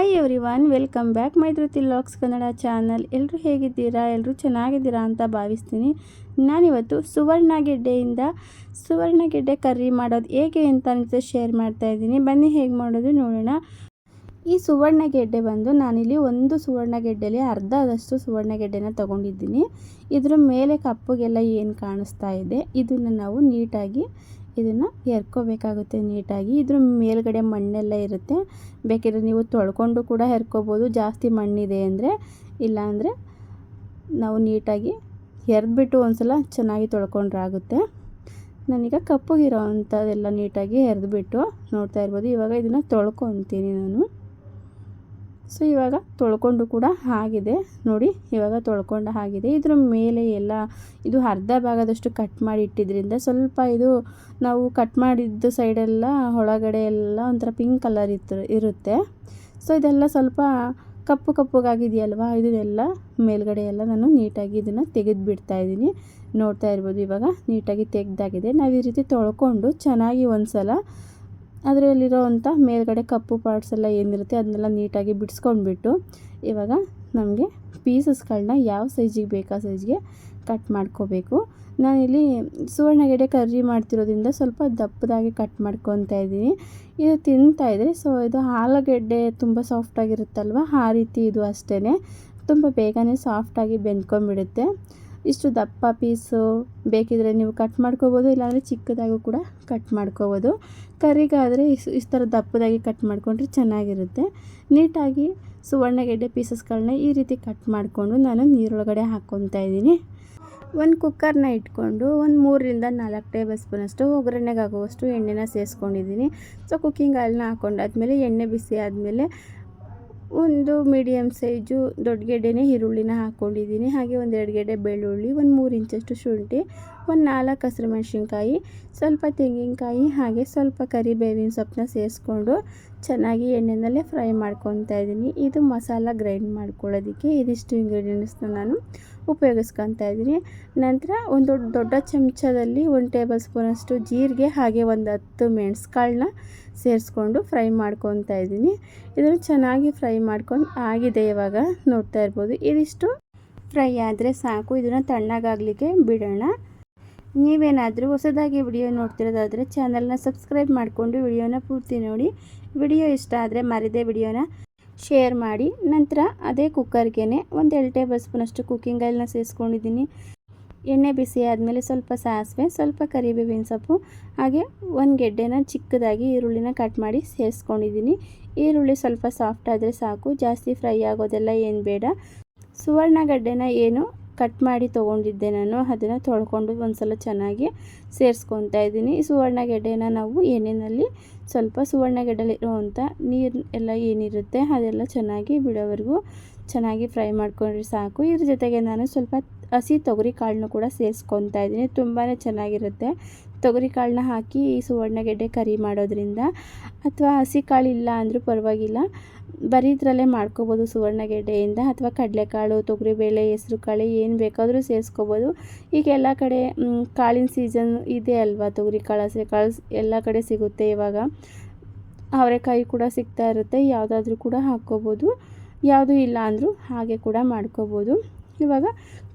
Hi everyone welcome back my Dhriti locks Kannada channel ಎಲ್ಲರೂ ಹೇಗಿದ್ದೀರಾ? ಎಲ್ಲರೂ ಚೆನ್ನಾಗಿದ್ದೀರಾ ಅಂತ ಭಾವಿಸ್ತೀನಿ. ನಾನಿವತ್ತು ಸುವರ್ಣ ಗೆಡ್ಡೆಯಿಂದ ಸುವರ್ಣ ಗೆಡ್ಡೆ ಕರ್ರಿ ಮಾಡೋದು ಹೇಗೆ ಅಂತ ನಿಮ್ಮ ಶೇರ್ ಮಾಡ್ತಾ ಇದ್ದೀನಿ. ಬನ್ನಿ ಹೇಗೆ ಮಾಡೋದು ನೋಡೋಣ. ಈ ಸುವರ್ಣ ಗೆಡ್ಡೆ ಬಂದು ನಾನಿಲ್ಲಿ ಒಂದು ಸುವರ್ಣ ಗೆಡ್ಡೆಲಿ ಅರ್ಧದಷ್ಟು ಸುವರ್ಣ ಗೆಡ್ಡೆನ ತೊಗೊಂಡಿದ್ದೀನಿ. ಇದ್ರ ಮೇಲೆ ಕಪ್ಪುಗೆಲ್ಲ ಏನು ಕಾಣಿಸ್ತಾ ಇದೆ? ಇದನ್ನು ನಾವು ನೀಟಾಗಿ ಇದನ್ನು ಹೆರ್ಕೋಬೇಕಾಗುತ್ತೆ ನೀಟಾಗಿ. ಇದ್ರ ಮೇಲ್ಗಡೆ ಮಣ್ಣೆಲ್ಲ ಇರುತ್ತೆ. ಬೇಕಿದ್ರೆ ನೀವು ತೊಳ್ಕೊಂಡು ಕೂಡ ಹೆರ್ಕೋಬೋದು ಜಾಸ್ತಿ ಮಣ್ಣಿದೆ ಅಂದರೆ ಇಲ್ಲಾಂದರೆ ನಾವು ನೀಟಾಗಿ ಹೆರ್ದ್ಬಿಟ್ಟು ಒಂದು ಸಲ ಚೆನ್ನಾಗಿ ತೊಳ್ಕೊಂಡ್ರಾಗುತ್ತೆ. ನಾನೀಗ ಕಪ್ಪಗಿರೋ ಅಂಥದ್ದೆಲ್ಲ ನೀಟಾಗಿ ಎರೆದ್ಬಿಟ್ಟು ನೋಡ್ತಾ ಇರ್ಬೋದು. ಇವಾಗ ಇದನ್ನು ತೊಳ್ಕೊತೀನಿ ನಾನು. ಸೊ, ಇವಾಗ ತೊಳ್ಕೊಂಡು ಕೂಡ ಆಗಿದೆ. ನೋಡಿ, ಇವಾಗ ತೊಳ್ಕೊಂಡು ಆಗಿದೆ. ಇದ್ರ ಮೇಲೆ ಎಲ್ಲ ಇದು ಅರ್ಧ ಭಾಗದಷ್ಟು ಕಟ್ ಮಾಡಿ ಇಟ್ಟಿದ್ರಿಂದ ಸ್ವಲ್ಪ ಇದು ನಾವು ಕಟ್ ಮಾಡಿದ್ದು ಸೈಡೆಲ್ಲ ಒಳಗಡೆ ಎಲ್ಲ ಒಂಥರ ಪಿಂಕ್ ಕಲರ್ ಇತ್ತು, ಇರುತ್ತೆ. ಸೊ, ಇದೆಲ್ಲ ಸ್ವಲ್ಪ ಕಪ್ಪು ಕಪ್ಪುಗಾಗಿದೆಯಲ್ವಾ? ಇದನ್ನೆಲ್ಲ ಮೇಲ್ಗಡೆ ಎಲ್ಲ ನಾನು ನೀಟಾಗಿ ಇದನ್ನು ತೆಗೆದು ಬಿಡ್ತಾ ಇದ್ದೀನಿ. ನೋಡ್ತಾ ಇರ್ಬೋದು, ಇವಾಗ ನೀಟಾಗಿ ತೆಗೆದಾಗಿದೆ. ನಾವು ಈ ರೀತಿ ತೊಳ್ಕೊಂಡು ಚೆನ್ನಾಗಿ ಒಂದು ಸಲ ಅದರಲ್ಲಿರೋವಂಥ ಮೇಲ್ಗಡೆ ಕಪ್ಪು ಪಾರ್ಟ್ಸ್ ಎಲ್ಲ ಏನಿರುತ್ತೆ ಅದನ್ನೆಲ್ಲ ನೀಟಾಗಿ ಬಿಡಿಸ್ಕೊಂಡ್ಬಿಟ್ಟು ಇವಾಗ ನಮಗೆ ಪೀಸಸ್ಗಳನ್ನ ಯಾವ ಸೈಜಿಗೆ ಬೇಕಾ ಸೈಜ್ಗೆ ಕಟ್ ಮಾಡ್ಕೋಬೇಕು. ನಾನಿಲ್ಲಿ ಸುವರ್ಣಗೆಡೆ ಕರ್ರಿ ಮಾಡ್ತಿರೋದ್ರಿಂದ ಸ್ವಲ್ಪ ದಪ್ಪದಾಗಿ ಕಟ್ ಮಾಡ್ಕೊತಾ ಇದ್ದೀನಿ. ಇದು ತಿಂತಾಯಿದ್ರೆ ಸೊ ಇದು ಆಲೂಗೆಡ್ಡೆ ತುಂಬ ಸಾಫ್ಟಾಗಿರುತ್ತಲ್ವ ಆ ರೀತಿ ಇದು ಅಷ್ಟೇ ತುಂಬ ಬೇಗನೆ ಸಾಫ್ಟಾಗಿ ಬೆಂದ್ಕೊಂಡ್ಬಿಡುತ್ತೆ. ಇಷ್ಟು ದಪ್ಪ ಪೀಸು ಬೇಕಿದ್ರೆ ನೀವು ಕಟ್ ಮಾಡ್ಕೋಬೋದು, ಇಲ್ಲಾಂದರೆ ಚಿಕ್ಕದಾಗೂ ಕೂಡ ಕಟ್ ಮಾಡ್ಕೋಬೋದು. ಕರಿಗಾದರೆ ಇಷ್ಟು ಥರ ದಪ್ಪದಾಗಿ ಕಟ್ ಮಾಡಿಕೊಂಡ್ರೆ ಚೆನ್ನಾಗಿರುತ್ತೆ. ನೀಟಾಗಿ ಸುವರ್ಣಗೆಡ್ಡೆ ಪೀಸಸ್ಗಳನ್ನ ಈ ರೀತಿ ಕಟ್ ಮಾಡಿಕೊಂಡು ನಾನು ನೀರೊಳಗಡೆ ಹಾಕ್ಕೊತಾ ಇದ್ದೀನಿ. ಒಂದು ಕುಕ್ಕರ್ನ ಇಟ್ಕೊಂಡು ಒಂದು ಮೂರರಿಂದ ನಾಲ್ಕು ಟೇಬಲ್ ಸ್ಪೂನಷ್ಟು ಒಗ್ಗರಣೆಗೆ ಆಗುವಷ್ಟು ಎಣ್ಣೆನ ಸೇರಿಸ್ಕೊಂಡಿದ್ದೀನಿ ಸೊ, ಕುಕ್ಕಿಂಗ್ ಆಯಿಲ್ನ ಹಾಕ್ಕೊಂಡಾದ್ಮೇಲೆ ಎಣ್ಣೆ ಬಿಸಿ ಆದಮೇಲೆ ಒಂದು ಮೀಡಿಯಮ್ ಸೈಜು ದೊಡ್ಡ ಗೆಡ್ಡೆನೇ ಈರುಳ್ಳಿನ ಹಾಕ್ಕೊಂಡಿದ್ದೀನಿ ಹಾಗೆ ಒಂದು ಎರಡು ಗೆಡ್ಡೆ ಬೆಳ್ಳುಳ್ಳಿ, ಒಂದು ಮೂರು ಇಂಚಷ್ಟು ಶುಂಠಿ ಒಂದು ನಾಲ್ಕು ಹಸಿರು ಮೆಣಸಿನ್ಕಾಯಿ, ಸ್ವಲ್ಪ ತೆಂಗಿನಕಾಯಿ ಹಾಗೆ ಸ್ವಲ್ಪ ಕರಿಬೇವಿನ ಸೊಪ್ಪನ್ನ ಸೇರಿಸ್ಕೊಂಡು ಚೆನ್ನಾಗಿ ಎಣ್ಣೆನಲ್ಲೇ ಫ್ರೈ ಮಾಡ್ಕೊತಾ ಇದ್ದೀನಿ. ಇದು ಮಸಾಲ ಗ್ರೈಂಡ್ ಮಾಡ್ಕೊಳ್ಳೋದಕ್ಕೆ ಇದಿಷ್ಟು ಇಂಗ್ರೀಡಿಯೆಂಟ್ಸ್ನ ನಾನು ಉಪಯೋಗಿಸ್ಕೊತಾ ಇದ್ದೀನಿ. ನಂತರ ಒಂದು ದೊಡ್ಡ ಚಮಚದಲ್ಲಿ ಒಂದು ಟೇಬಲ್ ಸ್ಪೂನಷ್ಟು ಜೀರಿಗೆ ಹಾಗೆ ಒಂದು ಹತ್ತು ಮೆಣಸುಕಾಳನ್ನ ಸೇರಿಸ್ಕೊಂಡು ಫ್ರೈ ಮಾಡ್ಕೊತಾ ಇದ್ದೀನಿ. ಇದನ್ನು ಚೆನ್ನಾಗಿ ಫ್ರೈ ಮಾಡ್ಕೊಂಡು ಆಗಿದೆ ಇವಾಗ ನೋಡ್ತಾ ಇರ್ಬೋದು. ಇದಿಷ್ಟು ಫ್ರೈ ಆದರೆ ಸಾಕು. ಇದನ್ನು ತಣ್ಣಗಾಗಲಿಕ್ಕೆ ಬಿಡೋಣ. ನೀವೇನಾದರೂ ಹೊಸದಾಗಿ ವಿಡಿಯೋ ನೋಡ್ತಿರೋದಾದರೆ ಚಾನಲ್ನ ಸಬ್ಸ್ಕ್ರೈಬ್ ಮಾಡಿಕೊಂಡು ವಿಡಿಯೋನ ಪೂರ್ತಿ ನೋಡಿ. ವಿಡಿಯೋ ಇಷ್ಟ ಆದರೆ ಮರಿದೇ ವಿಡಿಯೋನ ಶೇರ್ ಮಾಡಿ. ನಂತರ ಅದೇ ಕುಕ್ಕರ್ಗೆ ಒಂದು ಎರಡು ಟೇಬಲ್ ಸ್ಪೂನಷ್ಟು ಕುಕ್ಕಿಂಗ್ ಆಯಿಲ್ನ ಸೇರಿಸ್ಕೊಂಡಿದ್ದೀನಿ ಎಣ್ಣೆ ಬಿಸಿ ಆದಮೇಲೆ ಸ್ವಲ್ಪ ಸಾಸಿವೆ, ಸ್ವಲ್ಪ ಕರಿಬೇವಿನ ಸೊಪ್ಪು, ಹಾಗೆ ಒಂದು ಗೆಡ್ಡೆನ ಚಿಕ್ಕದಾಗಿ ಈರುಳ್ಳಿನ ಕಟ್ ಮಾಡಿ ಸೇರಿಸ್ಕೊಂಡಿದ್ದೀನಿ ಈರುಳ್ಳಿ ಸ್ವಲ್ಪ ಸಾಫ್ಟ್ ಆದರೆ ಸಾಕು, ಜಾಸ್ತಿ ಫ್ರೈ ಆಗೋದೆಲ್ಲ ಏನು ಬೇಡ. ಸುವರ್ಣಗಡ್ಡೆನ ಏನು ಕಟ್ ಮಾಡಿ ತೊಗೊಂಡಿದ್ದೆ ನಾನು, ಅದನ್ನು ತೊಳ್ಕೊಂಡು ಒಂದು ಸಲ ಚೆನ್ನಾಗಿ ಸೇರಿಸ್ಕೊತಾ ಇದ್ದೀನಿ. ಸುವರ್ಣಗೆಡ್ಡೆನ ನಾವು ಎಣ್ಣೆಯಲ್ಲಿ ಸ್ವಲ್ಪ ಸುವರ್ಣಗೆಡ್ಡೆಲಿರುವಂಥ ನೀರು ಎಲ್ಲ ಏನಿರುತ್ತೆ ಅದೆಲ್ಲ ಚೆನ್ನಾಗಿ ಬಿಡೋವರೆಗೂ ಚೆನ್ನಾಗಿ ಫ್ರೈ ಮಾಡ್ಕೊಂಡ್ರೆ ಸಾಕು. ಇದ್ರ ಜೊತೆಗೆ ನಾನು ಸ್ವಲ್ಪ ಹಸಿ ತೊಗರಿ ಕಾಳನ್ನು ಕೂಡ ಸೇರಿಸ್ಕೊತಾ ಇದ್ದೀನಿ. ತುಂಬಾ ಚೆನ್ನಾಗಿರುತ್ತೆ ತೊಗರಿ ಕಾಳನ್ನ ಹಾಕಿ ಈ ಸುವರ್ಣಗೆಡ್ಡೆ ಕರಿ ಮಾಡೋದ್ರಿಂದ ಅಥವಾ ಹಸಿ ಕಾಳು ಇಲ್ಲ ಅಂದರೂ ಪರವಾಗಿಲ್ಲ. ಬರೀ ಇದರಲ್ಲೇ ಮಾಡ್ಕೋಬೋದು ಸುವರ್ಣಗೆಡ್ಡೆಯಿಂದ ಅಥವಾ ಕಡಲೆಕಾಳು, ತೊಗರಿಬೇಳೆ ಹೆಸ್ರು ಕಾಳು ಏನು ಬೇಕಾದರೂ ಸೇರಿಸ್ಕೋಬೋದು. ಈಗ ಎಲ್ಲ ಕಡೆ ಕಾಳಿನ ಸೀಸನ್ ಇದೆ ಅಲ್ವಾ ತೊಗರಿ ಕಾಳು ಹಸಿ ಕಾಳು ಎಲ್ಲ ಕಡೆ ಸಿಗುತ್ತೆ ಇವಾಗ. ಅವರೆಕಾಯಿ ಕೂಡ ಸಿಗ್ತಾ ಇರುತ್ತೆ, ಯಾವುದಾದ್ರೂ ಕೂಡ ಹಾಕ್ಕೋಬೋದು. ಯಾವುದೂ ಇಲ್ಲ ಅಂದರೂ ಹಾಗೆ ಕೂಡ ಮಾಡ್ಕೋಬೋದು. ಇವಾಗ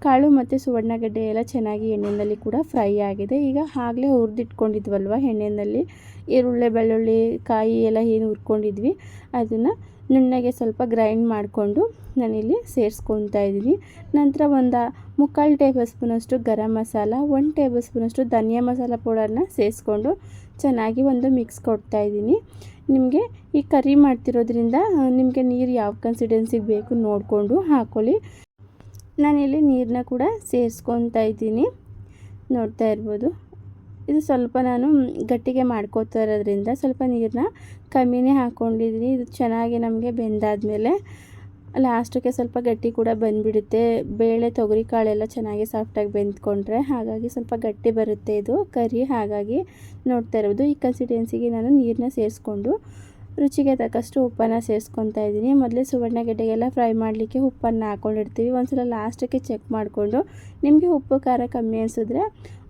ಕಾಳು ಮತ್ತು ಸುವರ್ಣಗಡ್ಡೆ ಎಲ್ಲ ಚೆನ್ನಾಗಿ ಎಣ್ಣೆಯಲ್ಲಿ ಕೂಡ ಫ್ರೈ ಆಗಿದೆ. ಈಗ ಆಗಲೇ ಹುರಿದಿಟ್ಕೊಂಡಿದ್ವಲ್ವ ಎಣ್ಣೆಯಲ್ಲಿ? ಈರುಳ್ಳಿ, ಬೆಳ್ಳುಳ್ಳಿ, ಕಾಯಿ ಎಲ್ಲ ಏನು ಹುರ್ಕೊಂಡಿದ್ವಿ. ಅದನ್ನು ನುಣ್ಣಗೆ ಸ್ವಲ್ಪ ಗ್ರೈಂಡ್ ಮಾಡಿಕೊಂಡು ನಾನಿಲ್ಲಿ ಸೇರಿಸ್ಕೊತಾ ಇದ್ದೀನಿ. ನಂತರ ಒಂದು ಮುಕ್ಕಾಲು ಟೇಬಲ್ ಸ್ಪೂನಷ್ಟು ಗರಂ ಮಸಾಲ, ಒಂದು ಟೇಬಲ್ ಸ್ಪೂನಷ್ಟು ಧನಿಯಾ ಮಸಾಲ ಪೌಡರ್ನ ಸೇರಿಸ್ಕೊಂಡು ಚೆನ್ನಾಗಿ ಒಂದು ಮಿಕ್ಸ್ ಕೊಡ್ತಾ ಇದ್ದೀನಿ. ನಿಮಗೆ ಈ ಕರಿ ಮಾಡ್ತಿರೋದ್ರಿಂದ, ನಿಮಗೆ ನೀರು ಯಾವ ಕನ್ಸಿಡೆನ್ಸಿಗೆ ಬೇಕು ನೋಡಿಕೊಂಡು ಹಾಕ್ಕೊಳ್ಳಿ ನಾನಿಲ್ಲಿ ನೀರನ್ನ ಕೂಡ ಸೇರಿಸ್ಕೊತಾ ಇದ್ದೀನಿ. ನೋಡ್ತಾ ಇರ್ಬೋದು. ಇದು ಸ್ವಲ್ಪ ನಾನು ಗಟ್ಟಿಗೆ ಮಾಡ್ಕೋತಾ ಇರೋದ್ರಿಂದ ಸ್ವಲ್ಪ ನೀರನ್ನ ಕಮ್ಮಿನೇ ಹಾಕ್ಕೊಂಡಿದ್ದೀನಿ ಇದು ಚೆನ್ನಾಗಿ ನಮಗೆ ಬೆಂದಾದಮೇಲೆ ಲಾಸ್ಟಿಗೆ ಸ್ವಲ್ಪ ಗಟ್ಟಿ ಕೂಡ ಬಂದುಬಿಡುತ್ತೆ. ಬೇಳೆ, ತೊಗರಿ ಕಾಳೆಲ್ಲ ಚೆನ್ನಾಗಿ ಸಾಫ್ಟಾಗಿ ಬೆಂದ್ಕೊಂಡ್ರೆ ಹಾಗಾಗಿ ಸ್ವಲ್ಪ ಗಟ್ಟಿ ಬರುತ್ತೆ ಇದು. ಕರಿ ಹಾಗಾಗಿ ನೋಡ್ತಾ ಇರೋದು ಈ ಕನ್ಸಿಸ್ಟೆನ್ಸಿಗೆ ನಾನು ನೀರನ್ನ ಸೇರಿಸ್ಕೊಂಡು ರುಚಿಗೆ ತಕ್ಕಷ್ಟು ಉಪ್ಪನ್ನು ಸೇರಿಸ್ಕೊತಾ ಇದ್ದೀನಿ. ಮೊದಲೇ ಸುವರ್ಣಗೆಡ್ಡೆಗೆಲ್ಲ ಫ್ರೈ ಮಾಡಲಿಕ್ಕೆ ಉಪ್ಪನ್ನು ಹಾಕ್ಕೊಂಡಿರ್ತೀವಿ ಒಂದ್ಸಲ ಲಾಸ್ಟಕ್ಕೆ ಚೆಕ್ ಮಾಡಿಕೊಂಡು ನಿಮಗೆ ಉಪ್ಪು, ಖಾರ ಕಮ್ಮಿ ಅನಿಸಿದ್ರೆ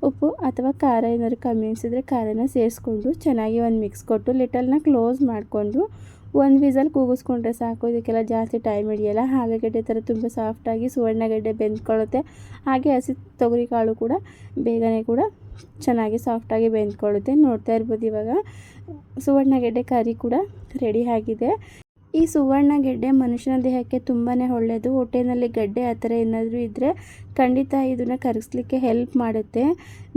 ಉಪ್ಪು ಅಥವಾ ಖಾರ ಏನಾದ್ರು ಕಮ್ಮಿ ಅನಿಸಿದ್ರೆ ಖಾರನ ಸೇರಿಸ್ಕೊಂಡು ಚೆನ್ನಾಗಿ ಒಂದು ಮಿಕ್ಸ್ ಕೊಟ್ಟು ಲಿಟಲ್ನ ಕ್ಲೋಸ್ ಮಾಡಿಕೊಂಡು ಒಂದು ವಿಸಲ್ ಕೂಗಿಸ್ಕೊಂಡ್ರೆ ಸಾಕು. ಇದಕ್ಕೆಲ್ಲ ಜಾಸ್ತಿ ಟೈಮ್ ಹಿಡಿಯಲ್ಲ. ಆಲೂಗಡ್ಡೆ ಥರ ತುಂಬ ಸಾಫ್ಟಾಗಿ ಸುವರ್ಣಗಡ್ಡೆ ಬೆಂದ್ಕೊಳ್ಳುತ್ತೆ. ಹಾಗೆ ಹಸಿ ತೊಗರಿ ಕಾಳು ಕೂಡ ಬೇಗನೆ ಕೂಡ ಚೆನ್ನಾಗಿ ಸಾಫ್ಟಾಗಿ ಬೆಂದ್ಕೊಳ್ಳುತ್ತೆ. ನೋಡ್ತಾ ಇರ್ಬೋದು ಇವಾಗ. ಸುವರ್ಣಗೆಡ್ಡೆ ಕರಿ ಕೂಡ ರೆಡಿ ಆಗಿದೆ. ಈ ಸುವರ್ಣ ಗೆಡ್ಡೆ ಮನುಷ್ಯನ ದೇಹಕ್ಕೆ ತುಂಬಾ ಒಳ್ಳೆಯದು ಹೊಟ್ಟೆನಲ್ಲಿ ಗಡ್ಡೆ ಆ ಥರ ಏನಾದರೂ ಇದ್ದರೆ ಖಂಡಿತ ಇದನ್ನು ಕರಗಿಸ್ಲಿಕ್ಕೆ ಹೆಲ್ಪ್ ಮಾಡುತ್ತೆ.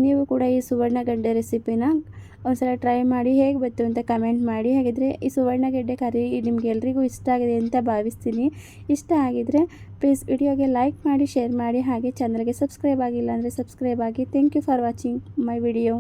ನೀವು ಕೂಡ ಈ ಸುವರ್ಣ ಗಡ್ಡೆ ರೆಸಿಪಿನ ಒಂದ್ಸಲ ಟ್ರೈ ಮಾಡಿ ಹೇಗೆ ಬತ್ತು ಅಂತ ಕಮೆಂಟ್ ಮಾಡಿ. ಹಾಗಿದ್ರೆ ಈ ಸುವರ್ಣಗೆಡ್ಡೆ ಕರಿ ನಿಮ್ಗೆ ಎಲ್ರಿಗೂ ಇಷ್ಟ ಆಗಿದೆ ಅಂತ ಭಾವಿಸ್ತೀನಿ. ಇಷ್ಟ ಆಗಿದ್ರೆ ಪ್ಲೀಸ್ ವಿಡಿಯೋಗೆ ಲೈಕ್ ಮಾಡಿ ಶೇರ್ ಮಾಡಿ. ಹಾಗೆ ಚಾನಲ್ಗೆ ಸಬ್ಸ್ಕ್ರೈಬ್ ಆಗಿಲ್ಲ ಅಂದರೆ ಸಬ್ಸ್ಕ್ರೈಬ್ ಆಗಿ. Thank you for watching my video